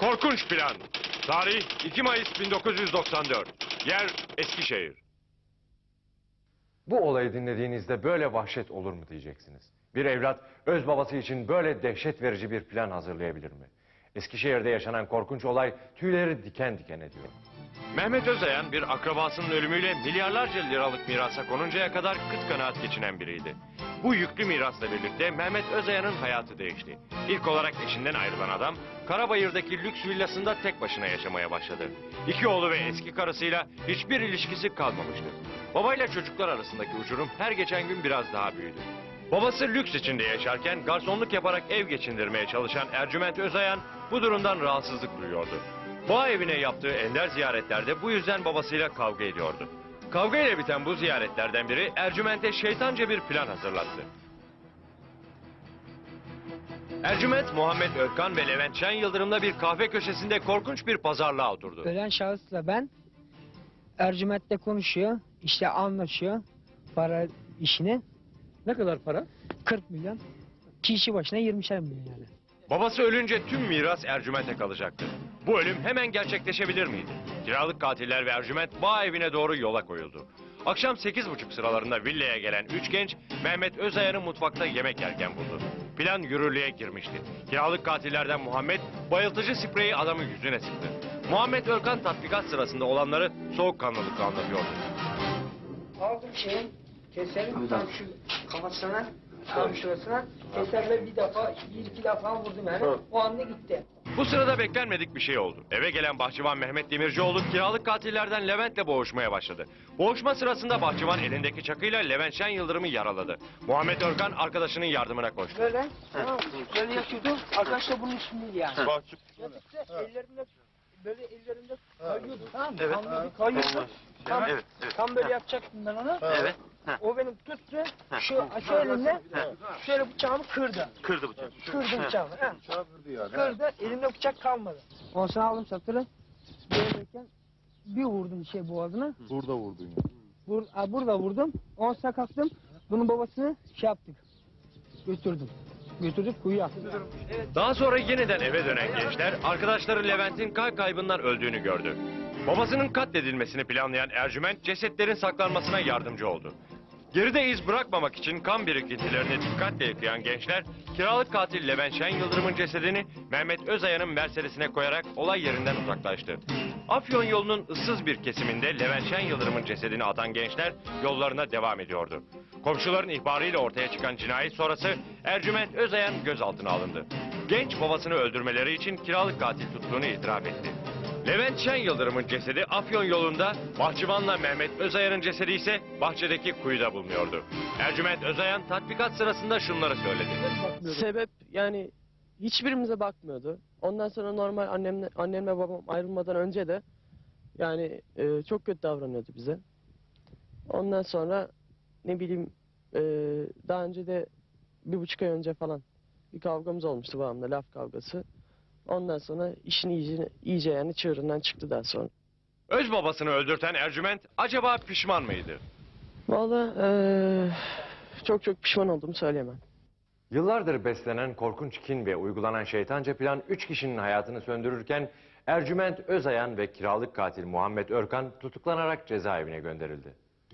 Korkunç plan. Tarih 2 Mayıs 1994. Yer Eskişehir. Bu olayı dinlediğinizde böyle vahşet olur mu diyeceksiniz. Bir evlat öz babası için böyle dehşet verici bir plan hazırlayabilir mi? Eskişehir'de yaşanan korkunç olay tüyleri diken diken ediyor. Mehmet Özayan bir akrabasının ölümüyle milyarlarca liralık mirasa konuncaya kadar kıt kanaat geçinen biriydi. Bu yüklü mirasla birlikte Mehmet Özayan'ın hayatı değişti. İlk olarak eşinden ayrılan adam Karabayır'daki lüks villasında tek başına yaşamaya başladı. İki oğlu ve eski karısıyla hiçbir ilişkisi kalmamıştı. Babayla çocuklar arasındaki uçurum her geçen gün biraz daha büyüdü. Babası lüks içinde yaşarken garsonluk yaparak ev geçindirmeye çalışan Ercüment Özayan bu durumdan rahatsızlık duyuyordu. Boğa evine yaptığı ender ziyaretlerde bu yüzden babasıyla kavga ediyordu. Kavga ile biten bu ziyaretlerden biri Ercüment'e şeytanca bir plan hazırlattı. Ercüment, Muhammed Örkan ve Levent Şen Yıldırım'la bir kahve köşesinde korkunç bir pazarlığa oturdu. Ölen şahısla ben Ercüment'le konuşuyor. işte anlaşıyor para işini. Ne kadar para? 40 milyon. Kişi başına 20'şer milyon yani. Babası ölünce tüm miras Ercüment'e kalacaktı. Bu ölüm hemen gerçekleşebilir miydi? Kiralık katiller ve Ercüment bağ evine doğru yola koyuldu. Akşam 8.30 sıralarında villaya gelen üç genç Mehmet Özayan'ı mutfakta yemek yerken buldu. Plan yürürlüğe girmişti. Kiralık katillerden Muhammed bayıltıcı spreyi adamın yüzüne sıktı. Muhammed Örkan tatbikat sırasında olanları soğukkanlılıkla anlatıyordu. Aldım şeyi keserim tam şu kafasına tam şurasına keserle bir defa bir iki defa vurdum yani o anda gitti. Bu sırada beklenmedik bir şey oldu. Eve gelen bahçıvan Mehmet Demircioğlu kiralık katillerden Levent'le boğuşmaya başladı. Boğuşma sırasında bahçıvan elindeki çakıyla Levent Şen Yıldırım'ı yaraladı. Muhammed Örkan arkadaşının yardımına koştu. Böyle tamam, böyle yatıyordu arkadaşlar bunun üstündeydi yani. Yatıkta ellerinde böyle ellerinde kayıyordu tamam mı? Evet. Kayıyordu. Tam, tam böyle yapacaktım ben onu. Evet. O benim tuttu. Şu şu elimle şöyle bıçağımı kırdı. Kırdı bıçağı. Kırdı bıçağımı. he. Kırdı. Elimde bıçak kalmadı. Sonra aldım satırı. Böyleyken bir vurdum şey boğazına. Burada vurdun. Bur a, burada vurdum. Sonra kalktım. Bunun babasını şey yaptık. Götürdüm. Götürdük kuyuya attık. Daha sonra yeniden eve dönen gençler arkadaşları Levent'in kan kaybından öldüğünü gördü. Babasının katledilmesini planlayan Ercüment cesetlerin saklanmasına yardımcı oldu. Geride iz bırakmamak için kan birikintilerini dikkatle yıkayan gençler, kiralık katil Levent Şen Yıldırım'ın cesedini Mehmet Özayan'ın Mercedes'ine koyarak olay yerinden uzaklaştı. Afyon yolunun ıssız bir kesiminde Levent Şen Yıldırım'ın cesedini atan gençler yollarına devam ediyordu. Komşuların ihbarıyla ortaya çıkan cinayet sonrası Ercüment Özayan gözaltına alındı. Genç babasını öldürmeleri için kiralık katil tuttuğunu itiraf etti. Levent Şen Yıldırım'ın cesedi Afyon yolunda, Bahçıvan'la Mehmet Özayan'ın cesedi ise bahçedeki kuyuda bulunuyordu. Ercüment Özayan tatbikat sırasında şunları söyledi. Sebep yani hiçbirimize bakmıyordu. Ondan sonra normal annemle, annemle babam ayrılmadan önce de yani e, çok kötü davranıyordu bize. Ondan sonra ne bileyim e, daha önce de bir buçuk ay önce falan bir kavgamız olmuştu babamla laf kavgası. Ondan sonra işin iyice, iyice yani çığırından çıktı daha sonra. Öz babasını öldürten Ercüment acaba pişman mıydı? Vallahi e, çok çok pişman olduğumu söyleyemem. Yıllardır beslenen korkunç kin ve uygulanan şeytanca plan üç kişinin hayatını söndürürken Ercüment Özayan ve kiralık katil Muhammed Örkan tutuklanarak cezaevine gönderildi.